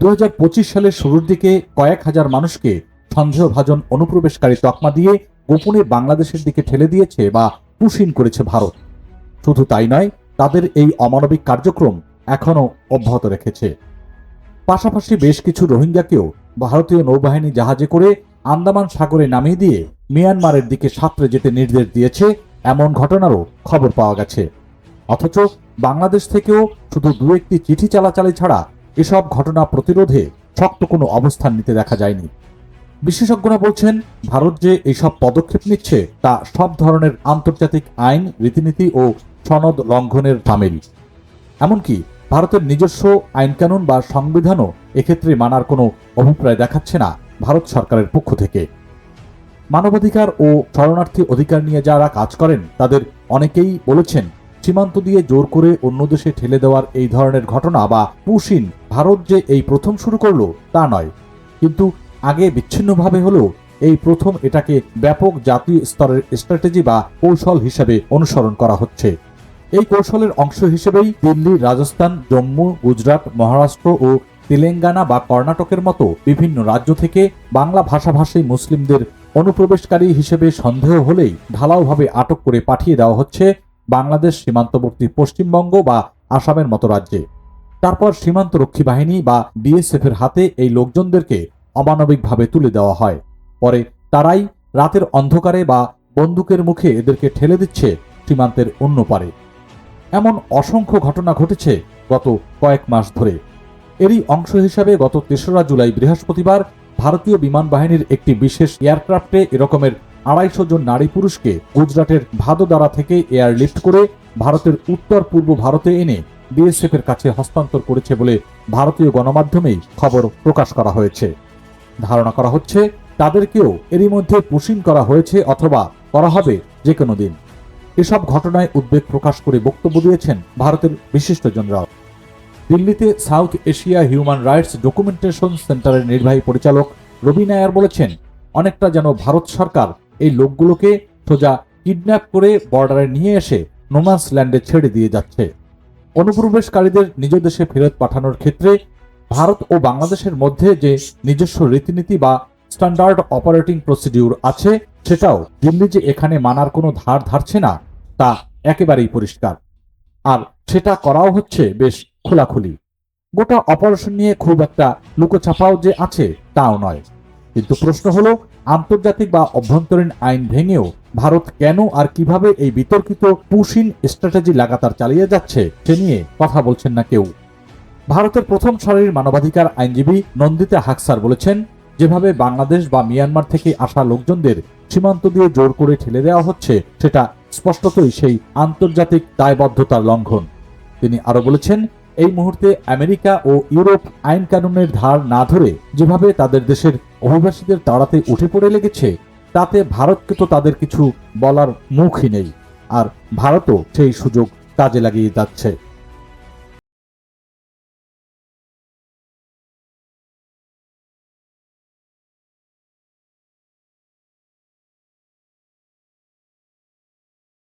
দু হাজার পঁচিশ সালের শুরুর দিকে কয়েক হাজার মানুষকে সন্দেহভাজন অনুপ্রবেশকারী তকমা দিয়ে গোপনে বাংলাদেশের দিকে ঠেলে দিয়েছে বা পুশিন করেছে ভারত। শুধু তাই নয়, তাদের এই অমানবিক কার্যক্রম এখনও অব্যাহত রেখেছে। পাশাপাশি বেশ কিছু রোহিঙ্গাকেও ভারতীয় নৌবাহিনী জাহাজে করে আন্দামান সাগরে নামিয়ে দিয়ে মিয়ানমারের দিকে সাঁতরে যেতে নির্দেশ দিয়েছে, এমন ঘটনারও খবর পাওয়া গেছে। অথচ বাংলাদেশ থেকেও শুধু দু একটি চিঠি চালাচালি ছাড়া এসব ঘটনা প্রতিরোধে শক্ত কোনো অবস্থান নিতে দেখা যায়নি। বিশেষজ্ঞরা বলছেন, ভারত যে এইসব পদক্ষেপ নিচ্ছে তা সব ধরনের আন্তর্জাতিক আইন, রীতিনীতি ও সনদ লঙ্ঘনের সামিল এমনকি ভারতের নিজস্ব আইনকানুন বা সংবিধানও এক্ষেত্রে মানার কোনো অভিপ্রায় দেখাচ্ছে না ভারত সরকারের পক্ষ থেকে। মানবাধিকার ও শরণার্থী অধিকার নিয়ে যারা কাজ করেন, তাদের অনেকেই বলেছেন সীমান্ত দিয়ে জোর করে অন্য দেশে ঠেলে দেওয়ার এই ধরনের ঘটনা বা পুশিন ভারত যে এই প্রথম শুরু করল, তা নয়। কিন্তু আগে বিচ্ছিন্নভাবে হলেও এই প্রথম এটাকে ব্যাপক জাতীয় স্তরের স্ট্র্যাটেজি বা কৌশল হিসেবে অনুসরণ করা হচ্ছে। এই কৌশলের অংশ হিসেবেই দিল্লি, রাজস্থান, জম্মু, গুজরাট, মহারাষ্ট্র ও তেলেঙ্গানা বা কর্ণাটকের মতো বিভিন্ন রাজ্য থেকে বাংলা ভাষাভাষী মুসলিমদের অনুপ্রবেশকারী হিসেবে সন্দেহ হলেই ঢালাওভাবে আটক করে পাঠিয়ে দেওয়া হচ্ছে বাংলাদেশ সীমান্তবর্তী পশ্চিমবঙ্গ বা আসামের মতো রাজ্যে। তারপর সীমান্ত রক্ষী বাহিনী বা বিএসএফ এর হাতে এই লোকজনদেরকে অমানবিকভাবে তুলে দেওয়া হয়। পরে তারাই রাতের অন্ধকারে বা বন্দুকের মুখে এদেরকে ঠেলে দিচ্ছে সীমান্তের অন্য পারে। এমন অসংখ্য ঘটনা ঘটেছে গত কয়েক মাস ধরে। এরই অংশ হিসাবে গত তেসরা জুলাই বৃহস্পতিবার ভারতীয় বিমান বাহিনীর একটি বিশেষ এয়ারক্রাফটে এরকমের আড়াইশো জন নারী পুরুষকে গুজরাটের ভাদোদারা থেকে এয়ারলিফট করে ভারতের উত্তর পূর্ব ভারতে এনে বিএসএফ এর কাছে হস্তান্তর করেছে বলে ভারতীয় গণমাধ্যমেই খবর প্রকাশ করা হয়েছে। ধারণা করা হচ্ছে, তাদেরকেও এরই মধ্যে পুশিং করা হয়েছে অথবা করা হবে যে কোনো দিন। এসব ঘটনায় উদ্বেগ প্রকাশ করে বক্তব্য দিয়েছেন ভারতের বিশিষ্টজনরাও। দিল্লিতে South Asia human rights documentation সেন্টারের নির্বাহী পরিচালক রবি নায়ার বলেছেন, অনেকটা যেন ভারত সরকার এই লোকগুলোকে সোজা কিডন্যাপ করে বর্ডারে নিয়ে এসে নোমান্স ল্যান্ডে ছেড়ে দিয়ে যাচ্ছে। অনুপ্রবেশকারীদের নিজ দেশে ফেরত পাঠানোর ক্ষেত্রে ভারত ও বাংলাদেশের মধ্যে যে নিজস্ব রীতিনীতি বা স্ট্যান্ডার্ড অপারেটিং প্রসিডিউর আছে, সেটাও দিল্লি যে এখানে মানার কোনো ধার ধারছে না, তা একেবারেই পরিষ্কার। আর সেটা করাও হচ্ছে বেশ খোলাখুলি। গোটা অপারেশন নিয়ে খুব একটা লুকোছাপাও যে আছে, তাও নয়। কিন্তু প্রশ্ন হলো, আন্তর্জাতিক বা অভ্যন্তরীণ আইন ভেঙেও ভারত কেন আর কীভাবে এই বিতর্কিত পুশিন স্ট্র্যাটেজি লাগাতার চালিয়ে যাচ্ছে, সে নিয়ে কথা বলছেন না কেউ। ভারতের প্রথম সারির মানবাধিকার আইনজীবী নন্দিতা হাকসার বলেছেন, যেভাবে বাংলাদেশ বা মিয়ানমার থেকে আসা লোকজনদের সীমান্ত দিয়ে জোর করে ঠেলে দেওয়া হচ্ছে, সেটা স্পষ্টতই সেই আন্তর্জাতিক দায়বদ্ধতার লঙ্ঘন। তিনি আরও বলেছেন এই মুহূর্তে আমেরিকা ও ইউরোপ আইন কানুনের ধার না ধরে যেভাবে তাদের দেশের অভিবাসীদের তাড়াতে উঠে পড়ে লেগেছে, তাতে ভারতকে তো তাদের কিছু বলার মুখই নেই। আর ভারতও সেই সুযোগ কাজে লাগিয়ে যাচ্ছে।